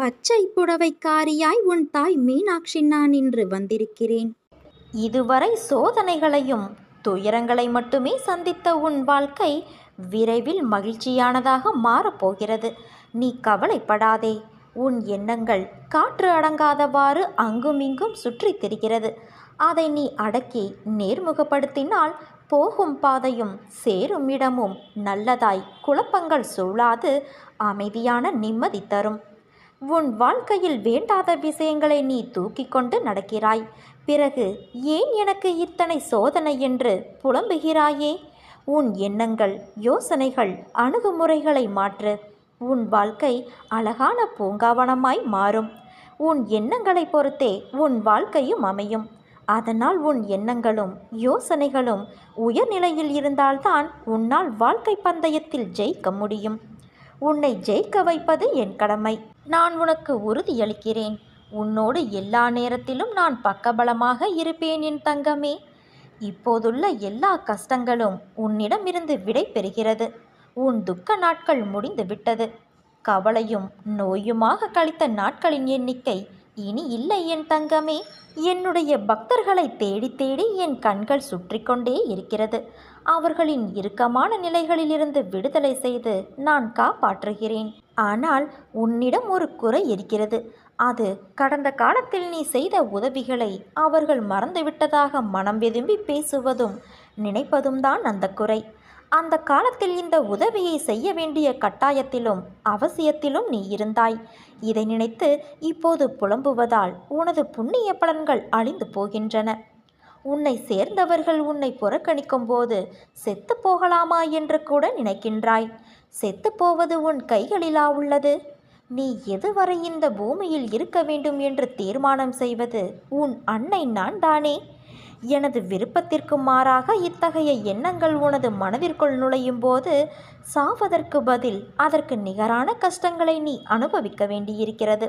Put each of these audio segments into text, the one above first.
பச்சை புடவைக்காரியாய் உன் தாய் மீனாட்சி நான் இன்று வந்திருக்கிறேன். இதுவரை சோதனைகளையும் துயரங்களை மட்டுமே சந்தித்த உன் வாழ்க்கை விரைவில் மகிழ்ச்சியானதாக மாறப்போகிறது. நீ கவலைப்படாதே. உன் எண்ணங்கள் காற்று அடங்காதவாறு அங்குமிங்கும் சுற்றித் திரிகிறது. அதை நீ அடக்கி நேர்முகப்படுத்தினால் போகும் பாதையும் சேரும் இடமும் நல்லதாய் குழப்பங்கள் சூழாது அமைதியான நிம்மதி தரும். உன் வாழ்க்கையில் வேண்டாத விஷயங்களை நீ தூக்கி கொண்டு நடக்கிறாய். பிறகு ஏன் எனக்கு இத்தனை சோதனை என்று புலம்புகிறாயே? உன் எண்ணங்கள் யோசனைகள் அணுகுமுறைகளை மாற்று. உன் வாழ்க்கை அழகான பூங்காவனமாய் மாறும். உன் எண்ணங்களை பொறுத்தே உன் வாழ்க்கையும் அமையும். அதனால் உன் எண்ணங்களும் யோசனைகளும் உயர்நிலையில் இருந்தால்தான் உன்னால் வாழ்க்கை பந்தயத்தில் ஜெயிக்க முடியும். உன்னை ஜெயிக்க வைப்பது என் கடமை. நான் உனக்கு உறுதியளிக்கிறேன். உன்னோடு எல்லா நேரத்திலும் நான் பக்கபலமாக இருப்பேன் என் தங்கமே. இப்போதுள்ள எல்லா கஷ்டங்களும் உன்னிடமிருந்து விடை பெறுகிறது. உன் துக்க நாட்கள் முடிந்து விட்டது. கவலையும் நோயுமாக கழித்த நாட்களின் எண்ணிக்கை இனி இல்லை என் தங்கமே. என்னுடைய பக்தர்களை தேடி தேடி என் கண்கள் சுற்றி கொண்டே இருக்கிறது. அவர்களின் இறுக்கமான நிலைகளிலிருந்து விடுதலை செய்து நான் காப்பாற்றுகிறேன். ஆனால் உன்னிடம் ஒரு குறை இருக்கிறது. அது கடந்த காலத்தில் நீ செய்த உதவிகளை அவர்கள் மறந்துவிட்டதாக மனம் வெதும்பி பேசுவதும் நினைப்பதும் தான் அந்த குறை. அந்த காலத்தில் இந்த உதவியை செய்ய வேண்டிய கட்டாயத்திலும் அவசியத்திலும் நீ இருந்தாய். இதை நினைத்து இப்போது புலம்புவதால் உனது புண்ணிய பலன்கள் அழிந்து போகின்றன. உன்னை சேர்ந்தவர்கள் உன்னை புறக்கணிக்கும் போது செத்து போகலாமா என்று கூட நினைக்கின்றாய். செத்து போவது உன் கைகளிலா உள்ளது? நீ எதுவரை இந்த பூமியில் இருக்க வேண்டும் என்று தீர்மானம் செய்வது உன் அன்னை நான் தானே எனது விருப்பத்திற்கு மாறாக இத்தகைய எண்ணங்கள் உனது மனதிற்குள் நுழையும் போது சாவதற்கு பதில் அதற்கு நிகரான கஷ்டங்களை நீ அனுபவிக்க வேண்டியிருக்கிறது.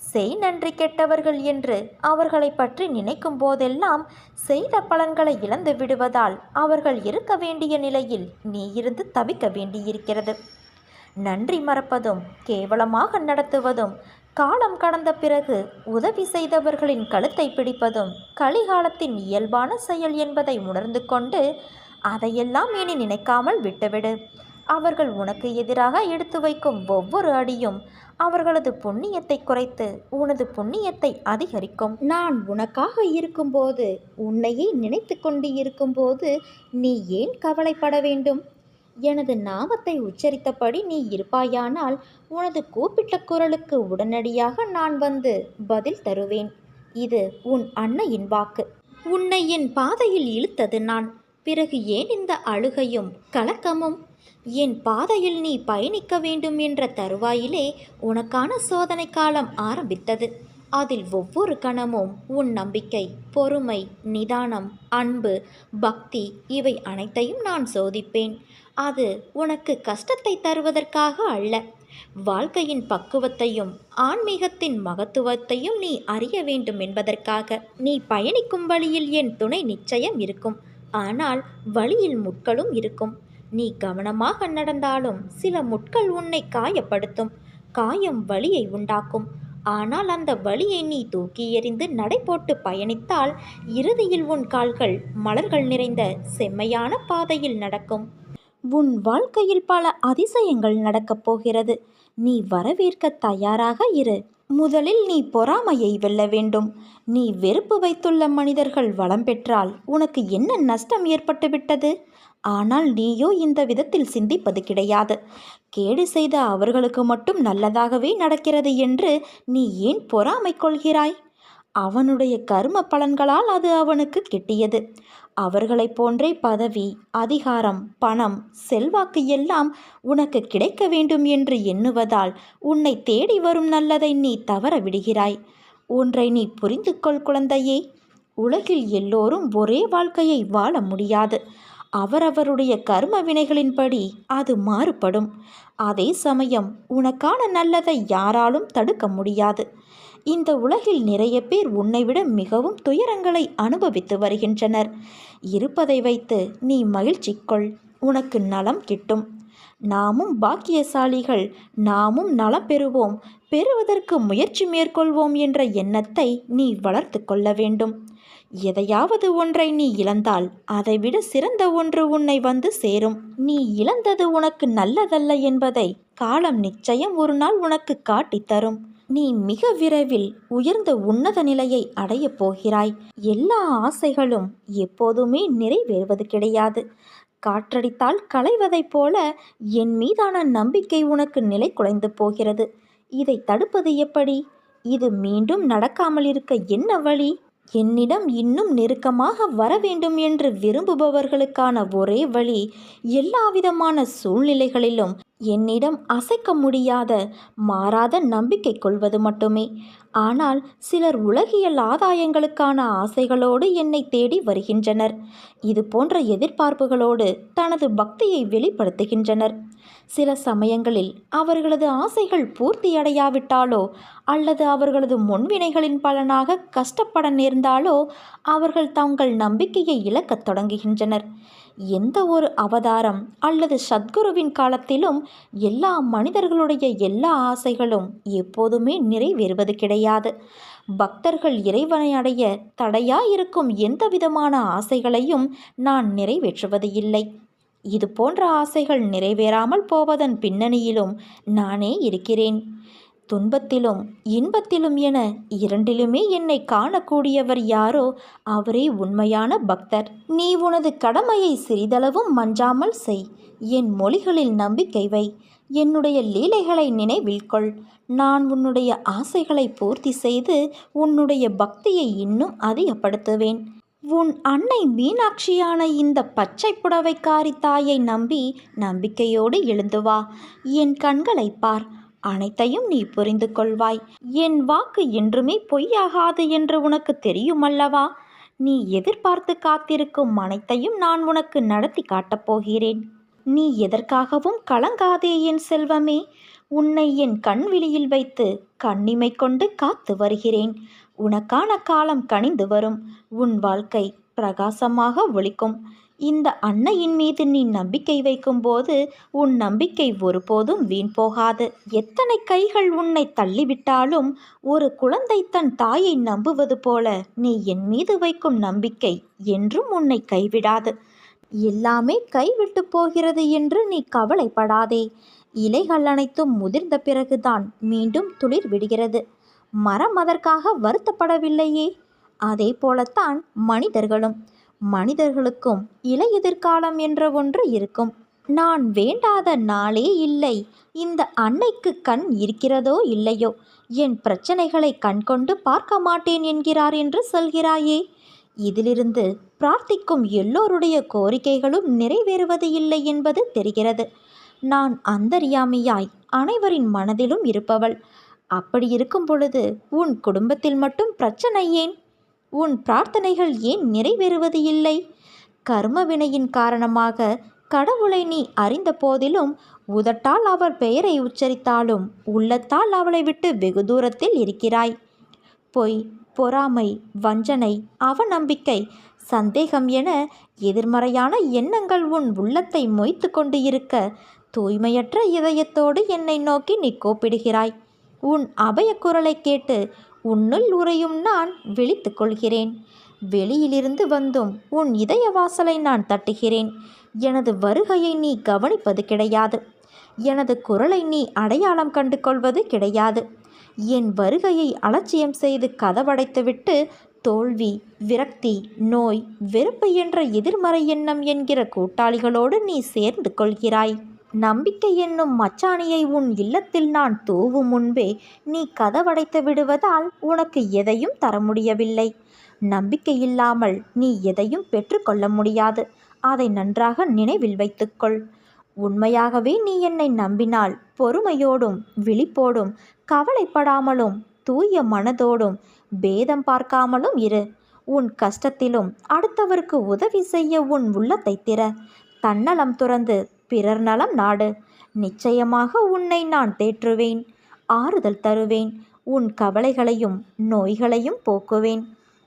செய் நன்றி கெட்டவர்கள் என்று அவர்களை பற்றி நினைக்கும் போதெல்லாம் செய்த பலன்களை இழந்து விடுவதால் அவர்கள் இருக்க வேண்டிய நிலையில் நீ இருந்து தவிக்க வேண்டியிருக்கிறது. நன்றி மறப்பதும் கேவலமாக நடத்துவதும் காலம் கடந்த பிறகு உதவி செய்தவர்களின் கழுத்தை பிடிப்பதும் கலிகாலத்தின் இயல்பான செயல் என்பதை உணர்ந்து கொண்டு அதையெல்லாம் இனி நினைக்காமல் விட்டுவிடு. அவர்கள் உனக்கு எதிராக எடுத்து வைக்கும் ஒவ்வொரு அடியும் அவர்களது புண்ணியத்தை குறைத்து உனது புண்ணியத்தை அதிகரிக்கும். நான் உனக்காக இருக்கும்போது உன்னையே நினைத்து கொண்டு இருக்கும்போது நீ ஏன் கவலைப்பட வேண்டும்? எனது நாமத்தை உச்சரித்தபடி நீ இருப்பாயானால் உனது கூப்பிட்ட குரலுக்கு உடனடியாக நான் வந்து பதில் தருவேன். இது உன் அன்னையின் வாக்கு. உன்னை என் பாதையில் இழுத்தது நான். பிறகு ஏன் இந்த அழுகையும் கலக்கமும் என் பாதையில் நீ பயணிக்க வேண்டும் என்ற தருவாயிலே உனக்கான சோதனை காலம் ஆரம்பித்தது. அதில் ஒவ்வொரு கணமும் உன் நம்பிக்கை பொறுமை நிதானம் அன்பு பக்தி இவை அனைத்தையும் நான் சோதிப்பேன். அது உனக்கு கஷ்டத்தை தருவதற்காக அல்ல. வாழ்க்கையின் பக்குவத்தையும் ஆன்மீகத்தின் மகத்துவத்தையும் நீ அறிய வேண்டும் என்பதற்காக நீ பயணிக்கும் வழியில் என் துணை நிச்சயம் இருக்கும். ஆனால் வழியில் முட்களும் இருக்கும். நீ கவனமாக நடந்தாலும் சில முட்கள் உன்னை காயப்படுத்தும். காயம் வலியை உண்டாக்கும். ஆனால் அந்த வழியை நீ தூக்கி எறிந்து நடை போட்டு பயணித்தால் இறுதியில் உன் கால்கள் மலர்கள் நிறைந்த செம்மையான பாதையில் நடக்கும். உன் வாழ்க்கையில் பல அதிசயங்கள் நடக்கப் போகிறது. நீ வரவேற்க தயாராக இரு. முதலில் நீ பொறாமையை வெல்ல வேண்டும். நீ வெறுப்பு வைத்துள்ள மனிதர்கள் வளம் பெற்றால் உனக்கு என்ன நஷ்டம் ஏற்பட்டுவிட்டது? ஆனால் நீயோ இந்த விதத்தில் சிந்திப்பது கிடையாது. கேடு செய்த அவர்களுக்கு மட்டும் நல்லதாகவே நடக்கிறது என்று நீ ஏன் பொறாமை கொள்கிறாய்? அவனுடைய கர்ம பலன்களால் அது அவனுக்கு கிட்டியது. அவர்களைப் போன்றே பதவி அதிகாரம் பணம் செல்வாக்கு எல்லாம் உனக்கு கிடைக்க வேண்டும் என்று எண்ணுவதால் உன்னை தேடி வரும் நல்லதை நீ தவற விடுகிறாய். ஒன்றை நீ புரிந்து கொள் குழந்தையே. உலகில் எல்லோரும் ஒரே வாழ்க்கையை வாழ முடியாது. அவரவருடைய கர்ம வினைகளின்படி அது மாறுபடும். அதே சமயம் உனக்கான நல்லதை யாராலும் தடுக்க முடியாது. இந்த உலகில் நிறைய பேர் உன்னை விட மிகவும் துயரங்களை அனுபவித்து வருகின்றனர். இருப்பதை வைத்து நீ மகிழ்ச்சி கொள். உனக்கு நலம் கிட்டும். நாமும் பாக்கியசாலிகள். நாமும் நலம் பெறுவோம். பெறுவதற்கு முயற்சி மேற்கொள்வோம் என்ற எண்ணத்தை நீ வளர்த்து கொள்ள வேண்டும். எதையாவது ஒன்றை நீ இழந்தால் அதைவிட சிறந்த ஒன்று உன்னை வந்து சேரும். நீ இழந்தது உனக்கு நல்லதல்ல என்பதை காலம் நிச்சயம் ஒரு நாள் உனக்கு காட்டித் தரும். நீ மிக விரைவில் உயர்ந்த உன்னத நிலையை அடையப் போகிறாய். எல்லா ஆசைகளும் எப்போதுமே நிறைவேறுவது கிடையாது. காற்றடித்தால் களைவதைப் போல என் மீதான நம்பிக்கை உனக்கு நிலை குலைந்து போகிறது. இதை தடுப்பது எப்படி? இது மீண்டும் நடக்காமல் இருக்க என்ன வழி? என்னிடம் இன்னும் நெருக்கமாக வர வேண்டும் என்று விரும்புபவர்களுக்கான ஒரே வழி எல்லாவிதமான சூழ்நிலைகளிலும் என்னிடம் அசைக்க முடியாத மாறாத நம்பிக்கை கொள்வது மட்டுமே. ஆனால் சிலர் உலகியல் ஆதாயங்களுக்கான ஆசைகளோடு என்னை தேடி வருகின்றனர். இது போன்ற எதிர்பார்ப்புகளோடு தனது பக்தியை வெளிப்படுத்துகின்றனர். சில சமயங்களில் அவர்களது ஆசைகள் பூர்த்தியடையாவிட்டாலோ அல்லது அவர்களது முன்வினைகளின் பலனாக கஷ்டப்பட நேர்ந்தாலோ அவர்கள் தங்கள் நம்பிக்கையை இழக்கத் தொடங்குகின்றனர். எந்த ஒரு அவதாரம் அல்லது சத்குருவின் காலத்திலும் எல்லா மனிதர்களுடைய எல்லா ஆசைகளும் எப்போதுமே நிறைவேறுவது கிடையாது. பக்தர்கள் இறைவனை அடைய தடையாயிருக்கும் எந்த விதமான ஆசைகளையும் நான் நிறைவேற்றுவது இல்லை இது போன்ற ஆசைகள் நிறைவேறாமல் போவதன் பின்னணியிலும் நானே இருக்கிறேன். துன்பத்திலும் இன்பத்திலும் என இரண்டிலுமே என்னை காணக்கூடியவர் யாரோ அவரே உண்மையான பக்தர். நீ உனது கடமையை சிறிதளவும் மஞ்சாமல் செய். என் மொழிகளில் நம்பிக்கை வை. என்னுடைய லீலைகளை நினைவில் கொள். நான் உன்னுடைய ஆசைகளை பூர்த்தி செய்து உன்னுடைய பக்தியை இன்னும் அதிகப்படுத்துவேன். உன் அன்னை மீனாட்சியான இந்த பச்சை புடவைக்காரி தாயை நம்பி நம்பிக்கையோடு எழுந்து வா. என் கண்களை பார். அனைத்தையும் நீ புரிந்து கொள்வாய். என் வாக்கு என்றுமே பொய்யாகாது என்று உனக்கு தெரியுமல்லவா? நீ எதிர்பார்த்து காத்திருக்கும் அனைத்தையும் நான் உனக்கு நடத்தி காட்டப் போகிறேன். நீ எதற்காகவும் கலங்காதே என் செல்வமே. உன்னை என் கண்விழியில் வைத்து கண்ணிமை கொண்டு காத்து வருகிறேன். உனக்கான காலம் கனிந்து வரும். உன் வாழ்க்கை பிரகாசமாக ஒழிக்கும் இந்த அன்னையின் மீது நீ நம்பிக்கை வைக்கும்போது உன் நம்பிக்கை ஒருபோதும் வீண் போகாது. எத்தனை கைகள் உன்னை தள்ளிவிட்டாலும் ஒரு குழந்தை தன் தாயை நம்புவது போல நீ என் மீது வைக்கும் நம்பிக்கை என்றும் உன்னை கைவிடாது. எல்லாமே கைவிட்டு போகிறது என்று நீ கவலைப்படாதே. இலைகள் அனைத்தும் முதிர்ந்த பிறகுதான் மீண்டும் துளிர் விடுகிறது. மரம் அதற்காக வருத்தப்படவில்லையே. அதே போலத்தான் மனிதர்களும். மனிதர்களுக்கும் இலை எதிர்காலம் என்ற ஒன்று இருக்கும். நான் வேண்டாத நாளே இல்லை. இந்த அன்னைக்கு கண் இருக்கிறதோ இல்லையோ? என் பிரச்சனைகளை கண்கொண்டு பார்க்க மாட்டேன் என்கிறார் என்று சொல்கிறாயே. இதிலிருந்து பிரார்த்திக்கும் எல்லோருடைய கோரிக்கைகளும் நிறைவேறுவது இல்லை என்பது தெரிகிறது. நான் அந்தரியாமியாய் அனைவரின் மனதிலும் இருப்பவள். அப்படி இருக்கும் பொழுது உன் குடும்பத்தில் மட்டும் பிரச்சனை ஏன்? உன் பிரார்த்தனைகள் ஏன் நிறைவேறுவது இல்லை? கர்ம வினையின் காரணமாக கடவுளை நீ அறிந்த போதிலும் உதட்டால் அவர் பெயரை உச்சரித்தாலும் உள்ளத்தால் அவளை விட்டு வெகு தூரத்தில் இருக்கிறாய். பொய் பொறாமை வஞ்சனை அவநம்பிக்கை சந்தேகம் என எதிர்மறையான எண்ணங்கள் உன் உள்ளத்தை மொய்த்து கொண்டு இருக்க தூய்மையற்ற இதயத்தோடு என்னை நோக்கி நீ கூப்பிடுகிறாய். உன் அபயக்குரலை கேட்டு உன்னுள் உறையும் நான் விழித்து கொள்கிறேன் வெளியிலிருந்து வந்தும் உன் இதய வாசலை நான் தட்டுகிறேன். எனது வருகையை நீ கவனிப்பது கிடையாது. எனது குரலை நீ அடையாளம் கண்டு கொள்வது கிடையாது. என் வருகையை அலட்சியம் செய்து கதவடைத்துவிட்டு தோல்வி விரக்தி நோய் வெறுப்பு என்ற எதிர்மறை எண்ணம் என்கிற கூட்டாளிகளோடு நீ சேர்ந்து கொள்கிறாய். நம்பிக்கை என்னும் மச்சாணியை உன் இல்லத்தில் நான் தூவும் முன்பே நீ கதவடைத்து விடுவதால் உனக்கு எதையும் தர முடியவில்லை. நம்பிக்கை இல்லாமல் நீ எதையும் பெற்றுக்கொள்ள முடியாது. அதை நன்றாக நினைவில் வைத்துக்கொள். உண்மையாகவே நீ என்னை நம்பினால் பொறுமையோடும் விழிப்போடும் கவலைப்படாமலும் தூய மனதோடும் பேதம் பார்க்காமலும் இரு. உன் கஷ்டத்திலும் அடுத்தவருக்கு உதவி செய்ய உன் உள்ளத்தை திற. தன்னலம் துறந்து பிறர் நலம் நாடு. நிச்சயமாக உன்னை நான் தேற்றுவேன். ஆறுதல் தருவேன். உன் கவலைகளையும் நோய்களையும் போக்குவேன்.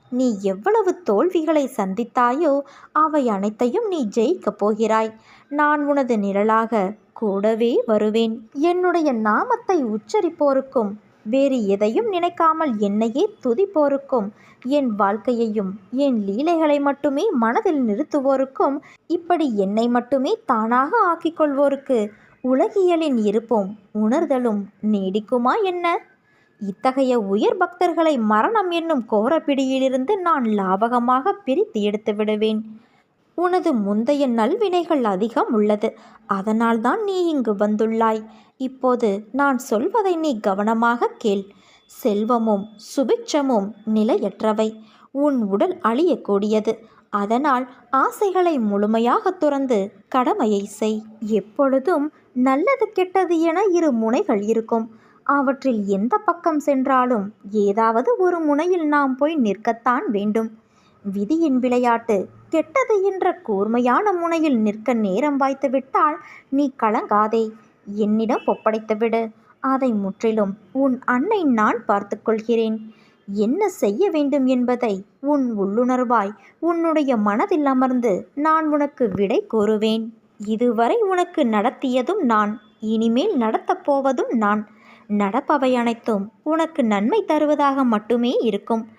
நீ எவ்வளவு தோல்விகளை சந்தித்தாயோ அவை அனைத்தையும் நீ ஜெயிக்கப் போகிறாய். நான் உனது நிழலாக கூடவே வருவேன். என்னுடைய நாமத்தை உச்சரிப்போருக்கும் வேறு எதையும் நினைக்காமல் என்னையே துதிப்போருக்கும் என் வாழ்க்கையையும் என் லீலைகளை மட்டுமே மனதில் நிறுத்துவோருக்கும். இப்படி என்னை மட்டுமே தானாக ஆக்கிக் கொள்வோருக்கு உலகியலின் இருப்பும் உணர்தலும் நீடிக்குமா என்ன? இத்தகைய உயர் பக்தர்களை மரணம் என்னும் கோரப்பிடியிலிருந்து நான் லாபகமாக பிரித்து எடுத்து விடுவேன் உனது முந்தைய நல்வினைகள் அதிகம் உள்ளது. அதனால்தான் நீ இங்கு வந்துள்ளாய். இப்போது நான் சொல்வதை நீ கவனமாக கேள். செல்வமும் சுபிட்சமும் நிலையற்றவை. உன் உடல் அழியக்கூடியது. அதனால் ஆசைகளை முழுமையாக துறந்து கடமையை செய். எப்பொழுதும் நல்லது கெட்டது என இரு முனைகள் இருக்கும். அவற்றில் எந்த பக்கம் சென்றாலும் ஏதாவது ஒரு முனையில் நாம் போய் நிற்கத்தான் வேண்டும். விதியின் விளையாட்டு கெட்டது என்ற கூர்மையான முனையில் நிற்க நேரம் வாய்த்து விட்டால் நீ கலங்காதே. என்னிடம் ஒப்படைத்துவிடு அதை முற்றிலும் உன் அன்னை நான் பார்த்துக்கொள்கிறேன் என்ன செய்ய வேண்டும் என்பதை உன் உள்ளுணர்வாய் உன்னுடைய மனதில் அமர்ந்து நான் உனக்கு விடை கூறுவேன். இதுவரை உனக்கு நடத்தியதும் நான் இனிமேல் நடத்தப் போவதும் நான். நடப்பவை அனைத்தும் உனக்கு நன்மை தருவதாக மட்டுமே இருக்கும்.